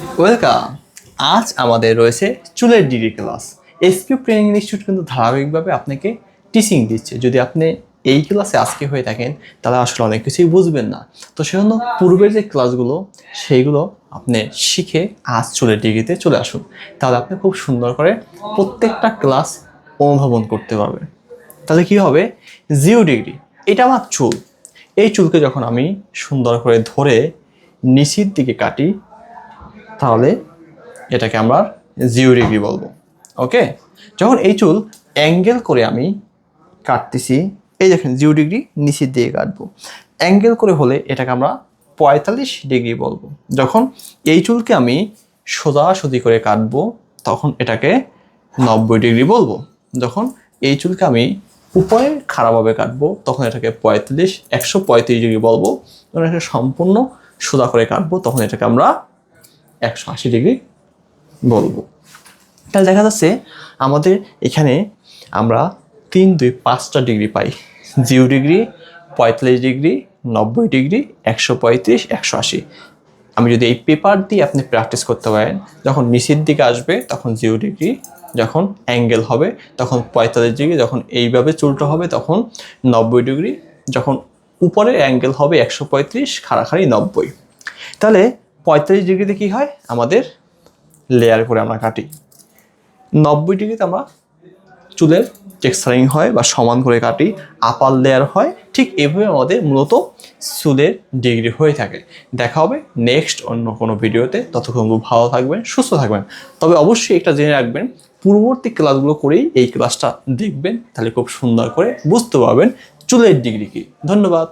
Welcome আজ আমাদের রয়েছে চুলের degree class. SQ training institute কিন্তু ধারাবাহিকভাবে আপনাকে টিচিং দিচ্ছে। যদি আপনি এই ক্লাসে আজকে হয়ে থাকেন, তাহলে আসলে অনেক কিছুই বুঝবেন না। তো সেজন্য পূর্বের যে ক্লাসগুলো, সেইগুলো আপনি শিখে আজ চুলের ডিগ্রিতে চলে আসুন। তাহলে আপনি খুব সুন্দর করে প্রত্যেকটা ক্লাস অনুধাবন করতে পারবেন। তাহলে কি হবে? জিরো ডিগ্রি এটা আমার চুল। এই চুলকে যখন আমি সুন্দর করে ধরে নিচের দিকে কাটি তাহলে এটাকে আমরা জিরো ডিগ্রি বলব। ওকে? যখন এই চুল অ্যাঙ্গেল করে আমি কাটতেছি, এই দেখেন জিরো ডিগ্রি নিচের দিয়ে কাটবো। অ্যাঙ্গেল করে হলে এটাকে আমরা পঁয়তাল্লিশ ডিগ্রি বলব। যখন এই চুলকে আমি সোজাসুজি করে কাটবো, তখন এটাকে নব্বই ডিগ্রি বলব। যখন এই চুলকে আমি উপরে খারাপভাবে কাটবো, তখন এটাকে পঁয়তাল্লিশ, একশো পঁয়ত্রিশ ডিগ্রি বলব। যখন এটাকে সম্পূর্ণ সোজা করে কাটবো, তখন এটাকে আমরা একশো আশি ডিগ্রি বলব। তাহলে দেখা যাচ্ছে আমাদের এখানে আমরা তিন দুই পাঁচটা ডিগ্রি পাই। জিরো ডিগ্রি, পঁয়তাল্লিশ ডিগ্রি, নব্বই ডিগ্রি, একশো পঁয়ত্রিশ, একশো আশি। আমি যদি এই পেপার দিয়ে আপনি প্র্যাকটিস করতে পারেন, যখন নিচের দিকে আসবে, তখন জিরো ডিগ্রি, যখন অ্যাঙ্গেল হবে, তখন পঁয়তাল্লিশ ডিগ্রি, যখন এইভাবে চুলটা হবে, তখন নব্বই ডিগ্রি, যখন উপরের অ্যাঙ্গেল হবে একশো পঁয়ত্রিশ, খাড়াখাড়ি নব্বই। তাহলে পঁয়তাল্লিশ ডিগ্রিতে কি হয়? আমাদের লেয়ার করে আমরা কাটি। নব্বই ডিগ্রিতে আমরা চুলের টেক্সচারিং হয় বা সমান করে কাটি আপার লেয়ার হয়। ঠিক এভাবে আমাদের মূলত চুলের ডিগ্রি হয়ে থাকে। দেখা হবে নেক্সট অন্য কোনো ভিডিওতে। ততক্ষণ ভালো থাকবেন, সুস্থ থাকবেন। তবে অবশ্যই একটা জেনে রাখবেন, পূর্ববর্তী ক্লাসগুলো করেই এই ক্লাসটা দেখবেন। তাহলে খুব সুন্দর করে বুঝতে পারবেন চুলের ডিগ্রি কী। ধন্যবাদ।